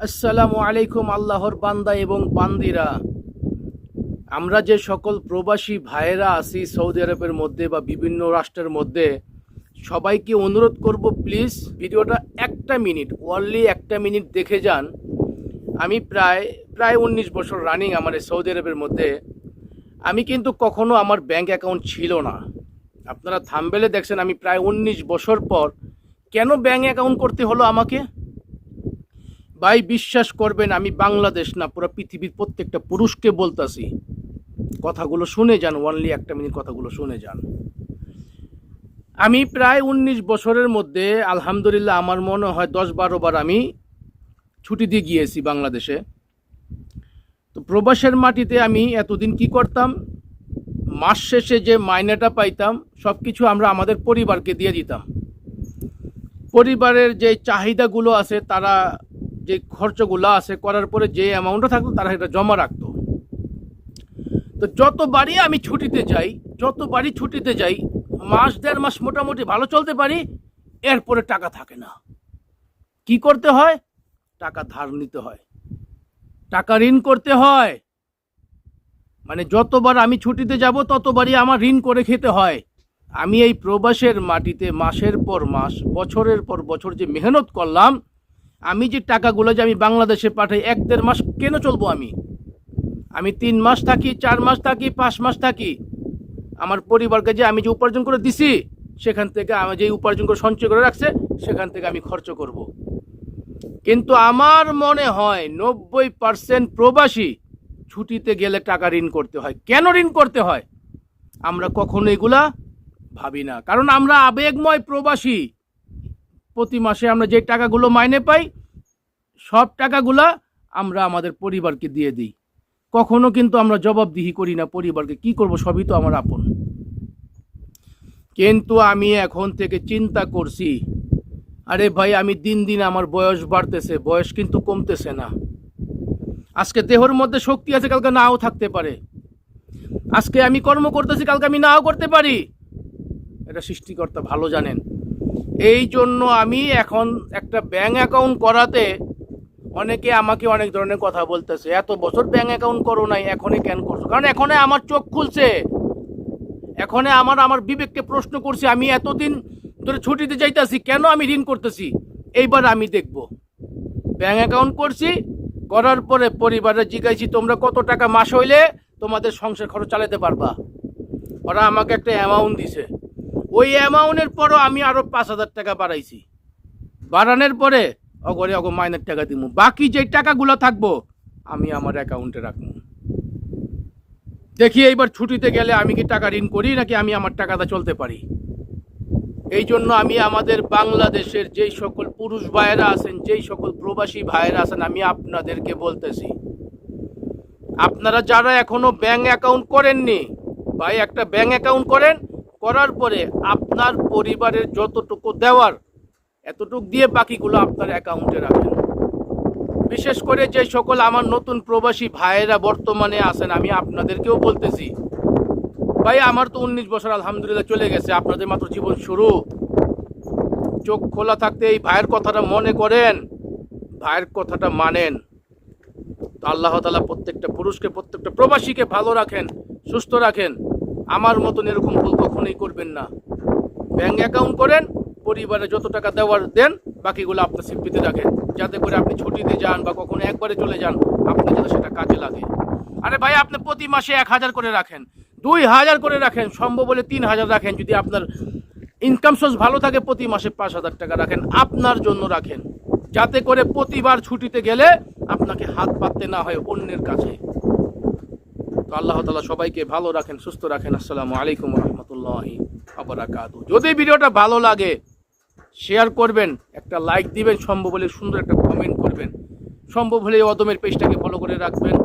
আসসালামু আলাইকুম আল্লাহর বান্দা এবং বান্দিরা। আমরা যে সকল প্রবাসী ভাইয়েরা আছি সৌদি আরবের মধ্যে বা বিভিন্ন রাষ্ট্রের মধ্যে, সবাইকে অনুরোধ করব প্লিজ ভিডিওটা একটা মিনিট ওনলি একটা মিনিট দেখে যান। আমি প্রায় প্রায় উনিশ বছর রানিং আমার সৌদি আরবের মধ্যে। আমি কিন্তু কখনো আমার ব্যাংক অ্যাকাউন্ট ছিল না। আপনারা থামবেলে দেখছেন, আমি প্রায় উনিশ বছর পর কেন ব্যাংক অ্যাকাউন্ট করতে হলো আমাকে? ভাই, বিশ্বাস করবেন, আমি বাংলাদেশ না, পুরো পৃথিবীর প্রত্যেকটা পুরুষকে বলতাছি। কথাগুলো শুনে যান ওনলি একটা মিনিট কথাগুলো শুনে যান। আমি প্রায় উনিশ বছরের মধ্যে, আলহামদুলিল্লাহ, আমার মনে হয় দশ বারো বার আমি ছুটি দিয়ে গিয়েছি বাংলাদেশে। তো প্রবাসের মাটিতে আমি এতদিন কি করতাম? মাস শেষে যে মাইনেটা পাইতাম সব কিছু আমরা আমাদের পরিবারকে দিয়ে দিতাম। পরিবারের যে চাহিদাগুলো আছে, তারা যে খরচগুলো আছে করার পরে যে অ্যামাউন্টটা থাকতো তারা সেটা জমা রাখতো। তো যতবারই আমি ছুটিতে যাই যতবারই ছুটিতে যাই, মাস দেড় মাস মোটামুটি ভালো চলতে পারি, এরপরে টাকা থাকে না। কি করতে হয়? টাকা ধার নিতে হয়। টাকা ঋণ করতে হয়। মানে যতবার আমি ছুটিতে যাব, ততবারই আমার ঋণ করে খেতে হয়। আমি এই প্রবাসের মাটিতে মাসের পর মাস, বছরের পর বছর যে মেহনত করলাম আমি যে টাকাগুলো যে আমি বাংলাদেশে পাঠাই, এক দেড় মাস কেন চলবো আমি? আমি তিন মাস থাকি, চার মাস থাকি, পাঁচ মাস থাকি। আমার পরিবারকে যে আমি যে উপার্জন করে দিছি, সেখান থেকে আমি যে উপার্জন করে সঞ্চয় করে রাখছে, সেখান থেকে আমি খরচ করব। কিন্তু আমার মনে হয় নব্বই পার্সেন্ট প্রবাসী ছুটিতে গেলে টাকা ঋণ করতে হয়। কেন ঋণ করতে হয়? আমরা কখনো এগুলা ভাবি না। কারণ আমরা আবেগময় প্রবাসী। প্রতি মাসে আমরা যে টাকাগুলো মাইনে পাই, সব টাকাগুলা আমরা আমাদের পরিবারকে দিয়ে দিই। কখনো কিন্তু আমরা জবাবদিহি করি না পরিবারকে। কি করব? সবই তো আমার আপন। কিন্তু আমি এখন থেকে চিন্তা করছি, আরে ভাই, আমি দিন দিন আমার বয়স বাড়তেছে, বয়স কিন্তু কমতেছে না। আজকে দেহর মধ্যে শক্তি আছে, কালকে নাও থাকতে পারে। আজকে আমি কর্ম করতেছি, কালকে আমি নাও করতে পারি। এটা সৃষ্টিকর্তা ভালো জানেন। এই জন্য আমি এখন একটা ব্যাঙ্ক অ্যাকাউন্ট করাতে অনেকে আমাকে অনেক ধরনের কথা বলতেছে, এত বছর ব্যাঙ্ক অ্যাকাউন্ট করো নাই, এখনই কেন করছ? কারণ এখনে আমার চোখ খুলছে। এখনে আমার আমার বিবেককে প্রশ্ন করছি, আমি এতদিন ধরে ছুটিতে যাইতাছি, কেন আমি ঋণ করতেছি? এইবার আমি দেখব। ব্যাঙ্ক অ্যাকাউন্ট করছি, করার পরে পরিবারে জিজ্ঞাসি, তোমরা কত টাকা মাস হইলে তোমাদের সংসার খরচ চালাতে পারবা? ওরা আমাকে একটা অ্যামাউন্ট দিছে। ওই অ্যামাউন্টের পরও আমি আরও পাঁচ হাজার টাকা বাড়াইছি। বাড়ানোর পরে, অগরে অগ মাইনের টাকা দিব বাকি যে টাকাগুলো থাকব, আমি আমার অ্যাকাউন্টে রাখব দেখি এইবার ছুটিতে গেলে আমি কি টাকা ঋণ করি নাকি আমি আমার টাকাটা চলতে পারি? এই জন্য আমি আমাদের বাংলাদেশের যেই সকল পুরুষ ভাইয়েরা আছেন, যেই সকল প্রবাসী ভাইয়েরা আছেন, আমি আপনাদেরকে বলতেছি, আপনারা যারা এখনও ব্যাংক অ্যাকাউন্ট করেননি, ভাই, একটা ব্যাংক অ্যাকাউন্ট করেন করার পরে আপনার পরিবারের যতটুকু দেওয়ার, এতটুকু দিয়ে বাকিগুলো আপনার অ্যাকাউন্টে রাখেন। বিশেষ করে যে সকল আমার নতুন প্রবাসী ভাইয়েরা বর্তমানে আছেন, আমি আপনাদেরকেও বলতেছি, ভাই, আমার তো উনিশ বছর আলহামদুলিল্লাহ চলে গেছে, আপনাদের মাত্র জীবন শুরু। চোখ খোলা থাকতে এই ভাইয়ের কথাটা মনে করেন, ভাইয়ের কথাটা মানেন। তো আল্লাহ তালা প্রত্যেকটা পুরুষকে, প্রত্যেকটা প্রবাসীকে ভালো রাখেন, সুস্থ রাখেন। আমার মতন এরকম ভুল কখনোই করবেন না। ব্যাংক অ্যাকাউন্ট করেন, পরিবারে যত টাকা দেওয়ার দেন, বাকিগুলো আপনার সিপিতে রাখেন। যাতে করে আপনি ছুটিতে যান বা কখনো একবারে চলে যান আপনি যাতে সেটা কাজে লাগে। আরে ভাই, আপনি প্রতি মাসে এক হাজার করে রাখেন। দুই হাজার করে রাখেন, সম্ভব হলে তিন হাজার রাখেন। যদি আপনার ইনকাম সোর্স ভালো থাকে, প্রতি মাসে পাঁচ হাজার টাকা রাখেন। আপনার জন্য রাখেন। যাতে করে প্রতিবার ছুটিতে গেলে আপনাকে হাত পাততে না হয় অন্যের কাছে। তো আল্লাহ তালা সবাইকে ভালো রাখেন, সুস্থ রাখেন। আসসালামু আলাইকুম রহমতুল্লাহি আবরাকাত যদি ভিডিওটা ভালো লাগে শেয়ার করবেন, একটা লাইক দিবেন, সম্ভব হলে সুন্দর একটা কমেন্ট করবেন। সম্ভব হলে অদমের পেজটাকে ফলো করে রাখবেন।